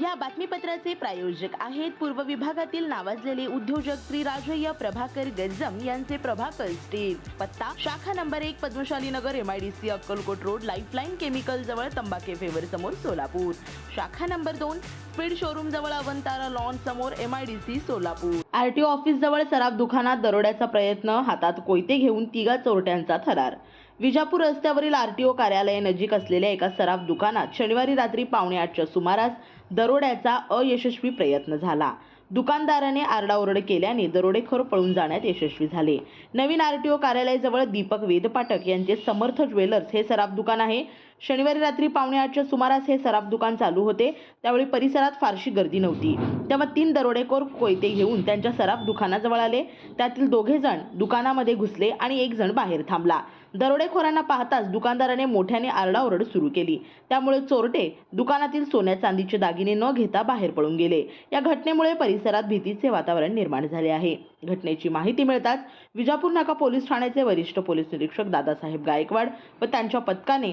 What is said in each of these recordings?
या बातमीपत्राचे प्रायोजक आहेत पूर्व विभागातील नावाजलेले उद्योजक श्री राजय्य प्रभाकर गज्जम यांचे प्रभाकर स्टील पत्ता शाखा नंबर एक Padmashali Nagar M IDC Akkalkot road lifeline chemical जवळ तंबाखे फेवर समोर सोलापूर. शाखा नंबर दोन स्पीड शोरूम जवळ अवंतारा लॉन समोर M IDC Solapur. RTO office जवळ सराफ दुकानात दरोड्याचा प्रयत्न हातात कोयते घेऊन तिघा चोरट्यांचा थरार. विजापूर रस्त्यावरील आरटीओ कार्यालय नजीक असलेल्या एका सराफ दुकानात शनिवारी रात्री पावणे आठच्या सुमारास दरोड्याचा अयशस्वी प्रयत्न झाला. दुकानदाराने आरडाओरड केल्याने दरोडेखोर पळून जाण्यात यशस्वी झाले. नवीन आरटीओ कार्यालयाजवळ दीपक वेदपाठक यांचे समर्थ ज्वेलर्स हे सराफ दुकान आहे. शनिवारी रात्री पावणे आठच्या सुमारास हे सराफ दुकान चालू होते. त्यावेळी परिसरात फारशी गर्दी नव्हती. तेव्हा तीन दरोडेखोर कोयते घेऊन त्यांच्या सराफ दुकानाजवळ आले. त्यातील दोघे जण दुकानामध्ये घुसले आणि एक जण बाहेर थांबला. दरोडेखोरांना पाहताच दुकानदाराने मोठ्याने आरडाओरड सुरू केली. त्यामुळे चोरटे दुकानातील सोन्या चांदीचे दागिने न घेता बाहेर पळून गेले. या घटनेमुळे परिसरात भीतीचे वातावरण निर्माण झाले आहे. घटनेची माहिती मिळताच विजापूर नाका पोलीस ठाण्याचे वरिष्ठ पोलीस निरीक्षक दादासाहेब गायकवाड व त्यांच्या पथकाने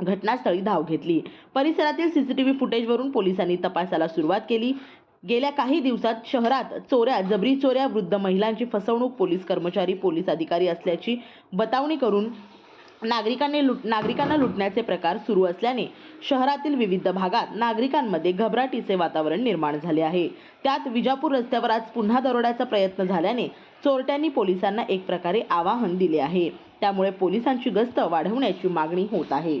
घटनास्थळी धाव घेतली. परिसरातील सीसीटीव्ही फुटेजवरून पोलिसांनी तपासाला सुरुवात केली. गेल्या काही दिवसात शहरात चोऱ्या जबरी चोऱ्या वृद्ध महिलांची फसवणूक पोलीस कर्मचारी पोलीस अधिकारी असल्याची बतावणी करून नागरिकांनी लुट नागरिकांना लुटण्याचे प्रकार सुरू असल्याने शहरातील विविध भागात नागरिकांमध्ये घबराटीचे वातावरण निर्माण झाले आहे. त्यात विजापूर रस्त्यावर आज पुन्हा दरोड्याचा प्रयत्न झाल्याने चोरट्यांनी पोलिसांना एक प्रकारे आवाहन दिले आहे. त्यामुळे पोलिसांची गस्त वाढवण्याची मागणी होत आहे.